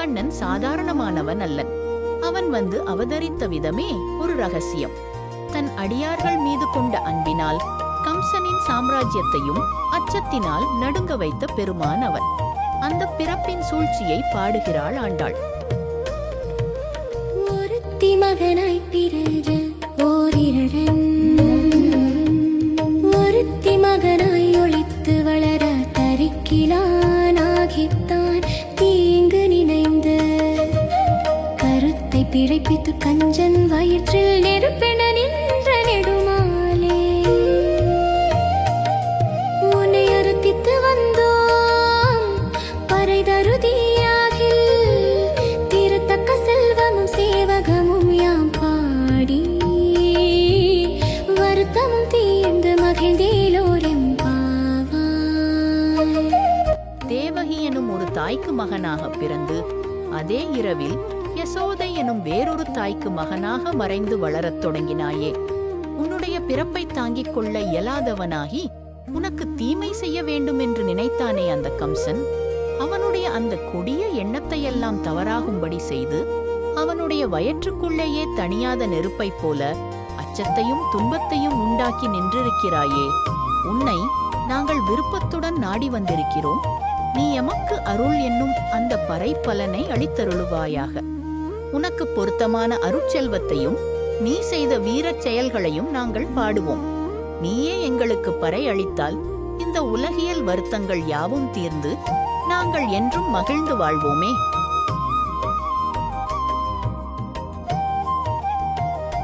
கண்ணன் சாதாரணமானவன் அல்லன். அவன் வந்து அவதரித்த விதமே ஒரு ரகசியம். தன் அடியார்கள் மீது கொண்ட அன்பினால் கம்சனின் சாம்ராஜ்யத்தையும் அச்சத்தினால் நடுங்க வைத்த பெருமான் அவன். அந்த பிறப்பின் சூழ்ச்சியை பாடுகிறாள் ஆண்டாள். ஒருத்தி மகனாய் பிறகு ஓரிரடன். ஒருத்தி மகனாய் ஒளித்து வளர தரிக்கிலானாகித்தான். பிழைப்பித்து கஞ்சன் வயிற்றில் நெருப்பென நின்ற நெடுமாலே. உன்னை அறுத்தித்து வந்தோம் பறை தருதியாகில் தீரத்தக்க செல்வமும் சேவகமும் யாம் பாடி. வருத்தமும் தீர்ந்து மகிழ்ந்தேலோரெம் தேவகி எனும் ஒரு தாய்க்கு மகனாக பிறந்து அதே இரவில் யசோதை எனும் வேறொரு தாய்க்கு மகனாக மறைந்து வளரத் தொடங்கினாயே. உன்னுடைய பிறப்பை தாங்கிக் கொள்ள இயலாதவனாகி உனக்கு தீமை செய்ய வேண்டும் என்று நினைத்தானே அந்த கம்சன்? அவனுடைய அந்த கொடிய எண்ணத்தையெல்லாம் தவறாகும்படி செய்து அவனுடைய வயிற்றுக்குள்ளேயே தணியாத நெருப்பைப் போல அச்சத்தையும் துன்பத்தையும் உண்டாக்கி நின்றிருக்கிறாயே. உன்னை நாங்கள் விருப்பத்துடன் நாடி வந்திருக்கிறோம். நீ எமக்கு அருள் என்னும் அந்த பலனை அளித்தருளுவாயாக. உனக்கு பொருத்தமான அருட்செல்வத்தையும் நீ செய்த வீரச் செயல்களையும் நாங்கள் பாடுவோம். நீயே எங்களுக்கு பறை அளித்தால் இந்த உலகியல் வருத்தங்கள் யாவும் தீர்ந்து நாங்கள் என்றும் மகிழ்ந்து வாழ்வோமே.